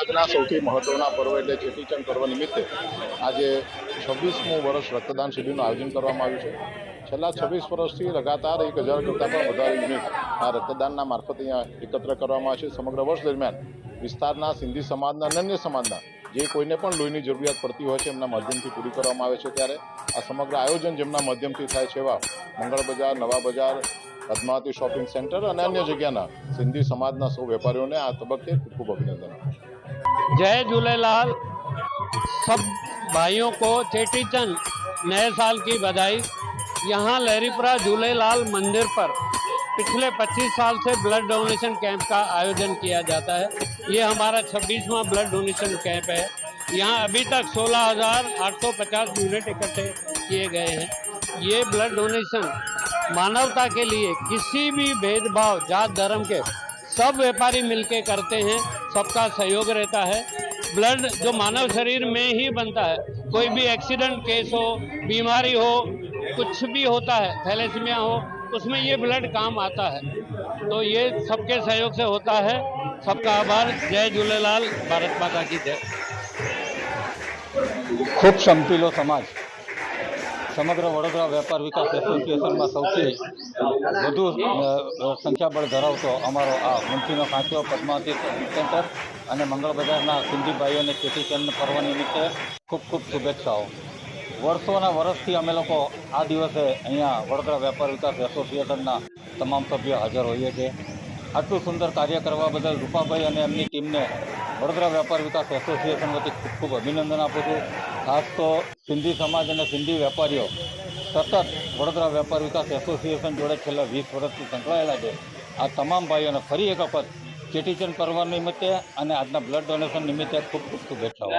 સમાજના સૌથી મહત્વના પર્વ એટલે ચેટીચંડ પર્વ નિમિત્તે આજે છવ્વીસમું વર્ષ રક્તદાન શિબિરનું આયોજન કરવામાં આવ્યું છે. છેલ્લા છવ્વીસ વર્ષથી લગાતાર એક હજાર કરતાં પણ વધારે યુનિટ આ રક્તદાનના મારફત અહીંયા એકત્ર કરવામાં આવે છે. સમગ્ર વર્ષ દરમિયાન વિસ્તારના સિંધી સમાજના અનન્ય સમાજના જે કોઈને પણ લોહીની જરૂરિયાત પડતી હોય છે એમના માધ્યમથી પૂરી કરવામાં આવે છે ત્યારે આ સમગ્ર આયોજન જેમના માધ્યમથી થાય છે એવા મંગળ બજાર નવા બજાર પદ્માવતી શોપિંગ સેન્ટર અને અન્ય જગ્યાના સિંધી સમાજના સૌ વેપારીઓને આ તબક્કે ખૂબ ખૂબ અભિનંદન जय झूलेलाल सब भाइयों को चेटी चंद नए साल की बधाई यहाँ लहरीपुरा झूलेलाल मंदिर पर पिछले 25 साल से ब्लड डोनेशन कैंप का आयोजन किया जाता है। ये हमारा 26वां ब्लड डोनेशन कैंप है। यहाँ अभी तक 16,850 यूनिट इकट्ठे किए गए हैं। ये ब्लड डोनेशन मानवता के लिए किसी भी भेदभाव जात धर्म के सब व्यापारी मिलके करते हैं। सबका सहयोग रहता है। ब्लड जो मानव शरीर में ही बनता है। कोई भी एक्सीडेंट केस हो बीमारी हो कुछ भी होता है थैलेसीमिया हो उसमें ये ब्लड काम आता है तो ये सबके सहयोग से होता है सबका आभार जय झूलेलाल भारत माता की जय ખૂબ સંપીલો સમાજ સમગ્ર વડોદરા વેપાર વિકાસ એસોસિએશનમાં સૌથી વધુ અ, સંખ્યાબળ ધરાવતો અમારો આ મુંશીનો ખાંચો પદ્માવતી સેન્ટર અને મંગળ બજારના સિંધી ભાઈઓને ચેટીચંદ પર્વ નિમિત્તે ખૂબ ખૂબ શુભેચ્છાઓ વર્ષોના વર્ષથી અમે લોકો આ દિવસે અહીંયા વડોદરા વેપાર વિકાસ એસોસિએશનના તમામ સભ્યો હાજર હોઈએ છીએ. આટલું સુંદર કાર્ય કરવા બદલ રૂપાભાઈ અને એમની ટીમને વડોદરા વેપાર વિકાસ એસોસિએશન વતી ખૂબ ખૂબ અભિનંદન આપું છું. ખાસ તો સિંધી સમાજ અને સિંધી વેપારીઓ સતત વડોદરા વેપાર વિકાસ એસોસિએશન જોડે છેલ્લા વીસ વર્ષથી સંકળાયેલા છે. આ તમામ ભાઈઓને ફરી એક વખત ચેટીચંદ પર્વ નિમિત્તે અને આજના બ્લડ ડોનેશન નિમિત્તે ખૂબ ખૂબ શુભેચ્છાઓ.